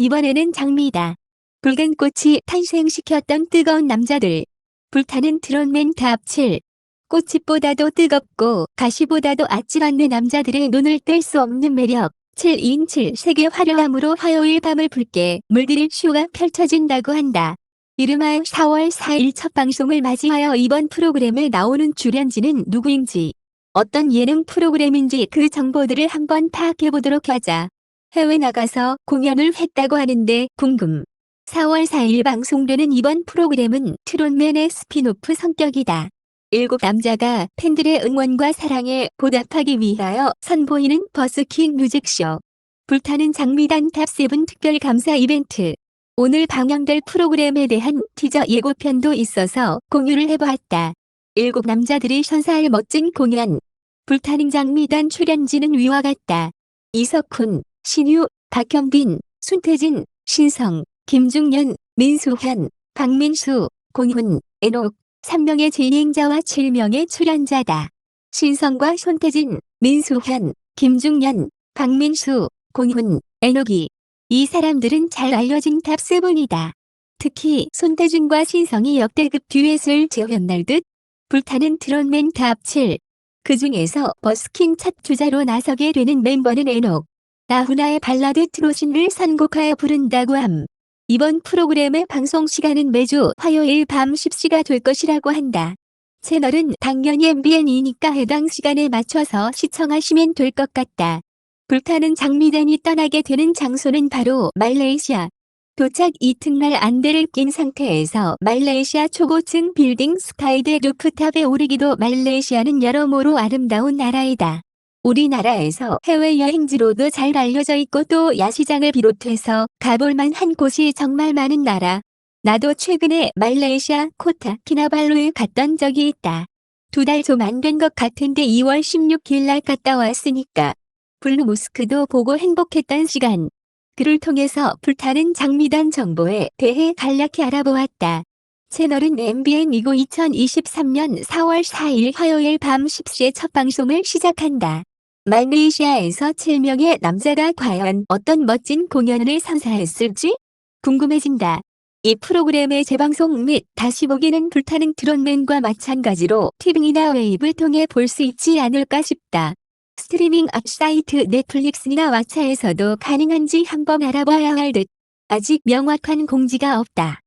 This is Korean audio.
이번에는 장미다. 붉은 꽃이 탄생시켰던 뜨거운 남자들. 불타는 트롯맨 탑7. 꽃잎보다도 뜨겁고 가시보다도 아찔 않는 남자들의 눈을 뗄 수 없는 매력. 7인 7 세계 화려함으로 화요일 밤을 붉게 물들일 쇼가 펼쳐진다고 한다. 이름하여 4월 4일 첫 방송을 맞이하여 이번 프로그램에 나오는 출연진은 누구인지, 어떤 예능 프로그램인지 그 정보들을 한번 파악해보도록 하자. 해외 나가서 공연을 했다고 하는데 궁금. 4월 4일 방송되는 이번 프로그램은 트롯맨의 스피노프 성격이다. 일곱 남자가 팬들의 응원과 사랑에 보답하기 위하여 선보이는 버스킹 뮤직쇼. 불타는 장미단 탑7 특별 감사 이벤트. 오늘 방영될 프로그램에 대한 티저 예고편도 있어서 공유를 해보았다. 일곱 남자들이 선사할 멋진 공연. 불타는 장미단 출연진은 위와 같다. 이석훈, 신유, 박현빈, 손태진, 신성, 김중년, 민수현, 박민수, 공훈, 에녹, 3명의 진행자와 7명의 출연자다. 신성과 손태진, 민수현, 김중년, 박민수, 공훈, 에녹이 이 사람들은 잘 알려진 탑7이다. 특히 손태진과 신성이 역대급 듀엣을 재현날 듯 불타는 트롯맨 탑 7. 그 중에서 버스킹 첫 주자로 나서게 되는 멤버는 에녹. 나훈아의 발라드 트로신을 선곡하여 부른다고 함. 이번 프로그램의 방송 시간은 매주 화요일 밤 10시가 될 것이라고 한다. 채널은 당연히 MBN이니까 해당 시간에 맞춰서 시청하시면 될 것 같다. 불타는 장미단이 떠나게 되는 장소는 바로 말레이시아. 도착 이튿날 안대를 낀 상태에서 말레이시아 초고층 빌딩 스카이대 루프탑에 오르기도 말레이시아는 여러모로 아름다운 나라이다. 우리나라에서 해외여행지로도 잘 알려져 있고 또 야시장을 비롯해서 가볼만 한 곳이 정말 많은 나라. 나도 최근에 말레이시아 코타 키나발루에 갔던 적이 있다. 두 달 좀 안 된 것 같은데 2월 16일 날 갔다 왔으니까. 블루 모스크도 보고 행복했던 시간. 그를 통해서 불타는 장미단 정보에 대해 간략히 알아보았다. 채널은 MBN이고 2023년 4월 4일 화요일 밤 10시에 첫 방송을 시작한다. 말레이시아에서 7명의 남자가 과연 어떤 멋진 공연을 선사했을지 궁금해진다. 이 프로그램의 재방송 및 다시 보기는 불타는 트롯맨과 마찬가지로 티빙이나 웨이브를 통해 볼 수 있지 않을까 싶다. 스트리밍 앱 사이트 넷플릭스나 왓챠에서도 가능한지 한번 알아봐야 할 듯. 아직 명확한 공지가 없다.